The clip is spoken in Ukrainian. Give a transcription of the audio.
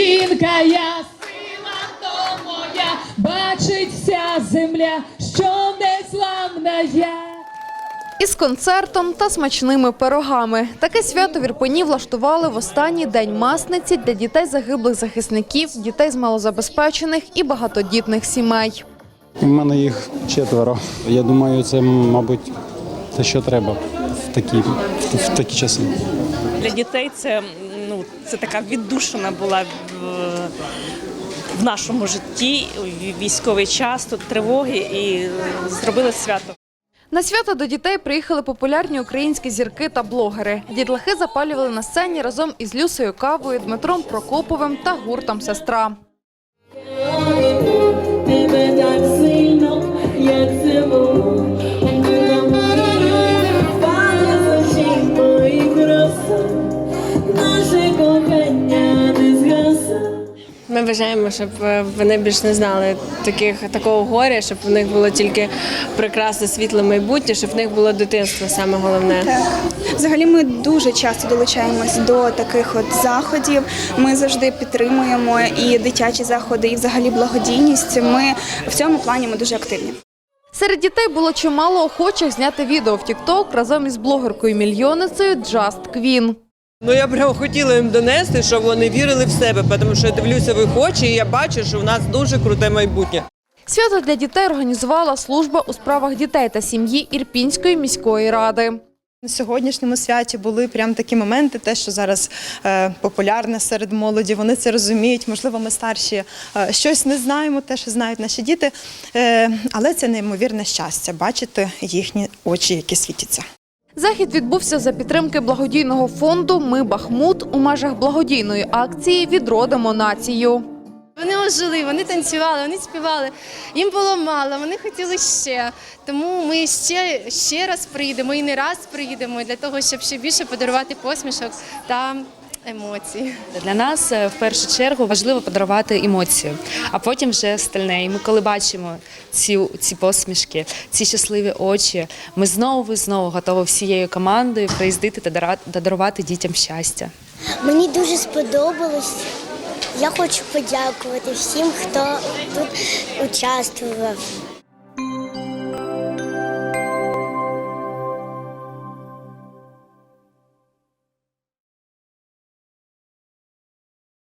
Матінка я, сила то моя, бачить вся земля, що незламна я. Із концертом та смачними пирогами. Таке свято в Ірпені влаштували в останній день масниці для дітей загиблих захисників, дітей з малозабезпечених і багатодітних сімей. У мене їх четверо. Я думаю, це, мабуть, те, що треба в такі, в такі часи. Для дітей це, ну, це така віддушина була в, нашому житті, військовий час, тут тривоги і зробили свято. На свято до дітей приїхали популярні українські зірки та блогери. Дітлахи запалювали на сцені разом із Люсею Кавою, Дмитром Прокоповим та гуртом Сестра. Ми бажаємо, щоб е, вони більш не знали таких такого горя, щоб в них було тільки прекрасне світле майбутнє, щоб в них було дитинство саме головне. Так. Взагалі ми дуже часто долучаємось до таких от заходів. Ми завжди підтримуємо і дитячі заходи, і взагалі благодійність. Ми в цьому плані ми дуже активні. Серед дітей було чимало охочих зняти відео в TikTok разом із блогеркою-мільйоницею Just Queen. Ну я прям хотіла їм донести, щоб вони вірили в себе, тому що я дивлюся в їх очі, і я бачу, що в нас дуже круте майбутнє. Свято для дітей організувала служба у справах дітей та сім'ї Ірпінської міської ради. На сьогоднішньому святі були прям такі моменти, те, що зараз е, популярне серед молоді. Вони це розуміють. Можливо, ми старші е, щось не знаємо, те, що знають наші діти. Е, але це неймовірне щастя бачити їхні очі, які світяться. Захід відбувся за підтримки благодійного фонду Ми Бахмут у межах благодійної акції Відродимо націю. Вони ожили, вони танцювали, вони співали. Їм було мало, вони хотіли ще. Тому ми ще, ще раз приїдемо і не раз приїдемо для того, щоб ще більше подарувати посмішок та емоцій. Для нас е, в першу чергу важливо подарувати емоцію, а потім вже остальне. І ми, коли бачимо ці, ці посмішки, ці щасливі очі, ми знову і знову готові всією командою приїздити та дара- та дарувати дітям щастя. Мені дуже сподобалось. Я хочу подякувати всім, хто тут участвував.